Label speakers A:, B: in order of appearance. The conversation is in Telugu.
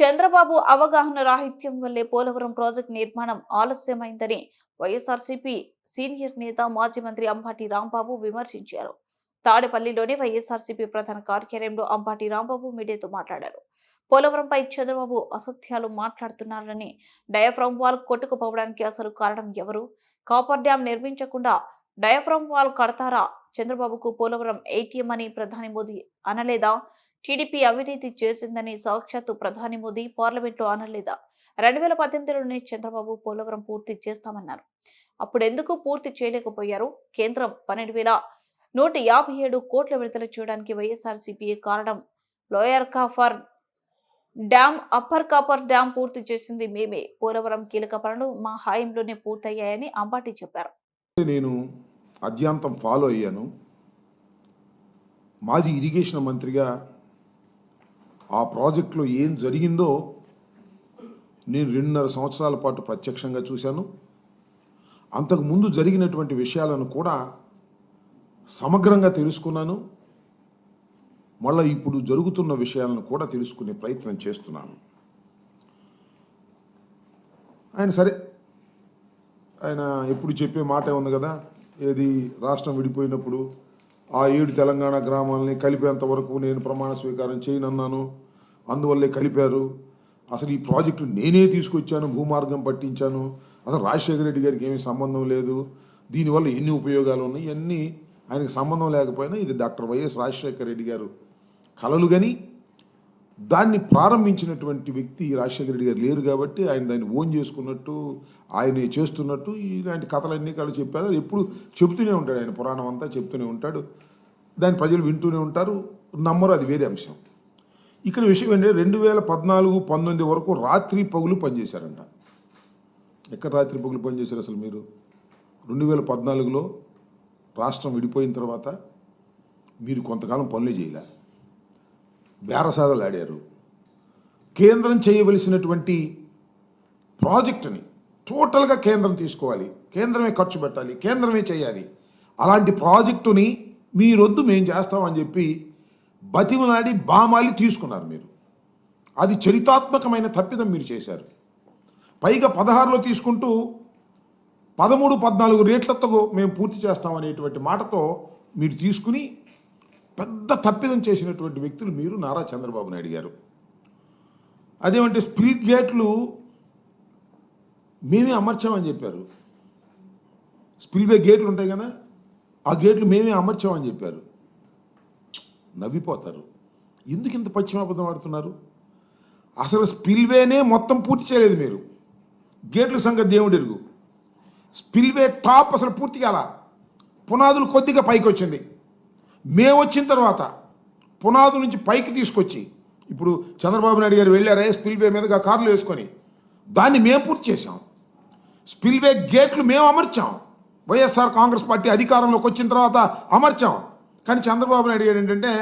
A: చంద్రబాబు అవగాహన రాహిత్యం వల్లే పోలవరం ప్రాజెక్టు నిర్మాణం ఆలస్యమైందని వైఎస్ఆర్సీపీ సీనియర్ నేత మాజీ మంత్రి అంబాటి రాంబాబు విమర్శించారు. తాడేపల్లిలోని వైఎస్ఆర్సీపీ ప్రధాన కార్యాలయంలో అంబాటి రాంబాబు మీడియాతో మాట్లాడారు. పోలవరంపై చంద్రబాబు అసత్యాలు మాట్లాడుతున్నారని డయాఫ్రామ్ వాల్ కొట్టుకుపోవడానికి అసలు కారణం ఎవరు? కాపర్ డ్యాం నిర్మించకుండా డయాఫ్రామ్ వాల్ కడతారా? చంద్రబాబుకు పోలవరం ఏటీఎం అని ప్రధాని మోదీ అనలేదా? టీడీపీ అవినీతి చేసిందని సాక్షాత్తు ప్రధాని మోదీ పార్లమెంట్లో అనలేదా రెండు వేల పద్దెనిమిదిలోనే చంద్రబాబు పోలవరం పూర్తి చేస్తామన్నారు. అప్పుడెందుకు పూర్తి చేయలేకపోయారు? కేంద్రం పన్నెండు వేల నూట యాభై ఏడు కోట్ల విడుదల చేయడానికి వైఎస్ఆర్సీపీఏ కారణం lower coffer dam upper coffer dam పూర్తి చేసింది మేమే. పోలవరం కీలక పనులు మా హాయంలోనే పూర్తయ్యాయని అంబాటి చెప్పారు.
B: నేను అద్యాంతం ఫాలో అయ్యాను. మాజీ ఇరిగేషన్ మంత్రిగా ఆ ప్రాజెక్టులో ఏం జరిగిందో నేను రెండున్నర సంవత్సరాల పాటు ప్రత్యక్షంగా చూశాను. అంతకు ముందు జరిగినటువంటి విషయాలను కూడా సమగ్రంగా తెలుసుకున్నాను. మళ్ళీ ఇప్పుడు జరుగుతున్న విషయాలను కూడా తెలుసుకునే ప్రయత్నం చేస్తున్నాను. ఆయన సరే ఆయన ఎప్పుడు చెప్పే మాట ఉంది కదా ఏది రాష్ట్రం విడిపోయినప్పుడు ఆ ఏడు తెలంగాణ గ్రామాలని కలిపేంత వరకు నేను ప్రమాణ స్వీకారం చేయనన్నాను. అందువల్లే కలిపారు. అసలు ఈ ప్రాజెక్టు నేనే తీసుకొచ్చాను భూమార్గం పట్టించాను. అసలు రాజశేఖర రెడ్డి గారికి ఏమీ సంబంధం లేదు. దీనివల్ల ఎన్ని ఉపయోగాలు ఉన్నాయి? ఇవన్నీ ఆయనకు సంబంధం లేకపోయినా ఇది డాక్టర్ వైఎస్ రాజశేఖర రెడ్డి గారు కలలు కానీ దాన్ని ప్రారంభించినటువంటి వ్యక్తి రాజశేఖర రెడ్డి గారు లేరు కాబట్టి ఆయన దాన్ని ఓన్ చేసుకున్నట్టు ఆయన చేస్తున్నట్టు ఇలాంటి కథలన్నీ కళ్ళు చెప్పారు. అది ఎప్పుడు చెబుతూనే ఉంటాడు ఆయన పురాణం అంతా చెప్తూనే ఉంటాడు. దాన్ని ప్రజలు వింటూనే ఉంటారు నమ్మరు అది వేరే అంశం. ఇక్కడ విషయం ఏంటంటే రెండు వేల పద్నాలుగు పంతొమ్మిది వరకు రాత్రి పగులు పనిచేశారంట. ఎక్కడ రాత్రి పగులు పనిచేశారు అసలు మీరు? రెండు వేల పద్నాలుగులో రాష్ట్రం విడిపోయిన తర్వాత మీరు కొంతకాలం పనులు చేయలే. బేరసారాలు ఆడారు. కేంద్రం చేయవలసినటువంటి ప్రాజెక్టుని టోటల్గా కేంద్రం తీసుకోవాలి. కేంద్రమే ఖర్చు పెట్టాలి కేంద్రమే చేయాలి. అలాంటి ప్రాజెక్టుని మీరొద్దు మేము చేస్తామని చెప్పి బతిమలాడి బామాలి తీసుకున్నారు మీరు. అది చరితాత్మకమైన తప్పిదం మీరు చేశారు. పైగా పదహారులో తీసుకుంటూ పదమూడు పద్నాలుగు రేట్లతో మేము పూర్తి చేస్తామనేటువంటి మాటతో మీరు తీసుకుని పెద్ద తప్పిదం చేసినటువంటి వ్యక్తులు మీరు నారా చంద్రబాబు నాయుడు గారు. అదేమంటే స్పీడ్ గేట్లు మేమే అమర్చామని చెప్పారు. స్పిల్వే గేట్లు ఉంటాయి కదా? ఆ గేట్లు మేమే అమర్చామని చెప్పారు. నవ్విపోతారు. ఎందుకు ఇంత పశ్చిమాబద్ధం ఆడుతున్నారు? అసలు స్పిల్వేనే మొత్తం పూర్తి చేయలేదు మీరు. గేట్ల సంగతి దేవుడు ఎరుగు. స్పిల్వే టాప్ అసలు పూర్తి కాల. పునాదులు కొద్దిగా పైకి వచ్చింది మేము వచ్చిన తర్వాత పునాదు నుంచి పైకి తీసుకొచ్చి ఇప్పుడు చంద్రబాబు నాయుడు గారు వెళ్ళారే స్పిల్వే మీదగా కార్లు వేసుకొని దాన్ని మేము పూర్తి చేసాం స్పిల్వే గేట్లు మేము అమర్చాం. వైఎస్ఆర్ కాంగ్రెస్ పార్టీ అధికారంలోకి వచ్చిన తర్వాత అమర్చాం. కానీ చంద్రబాబు నాయుడు గారు ఏంటంటే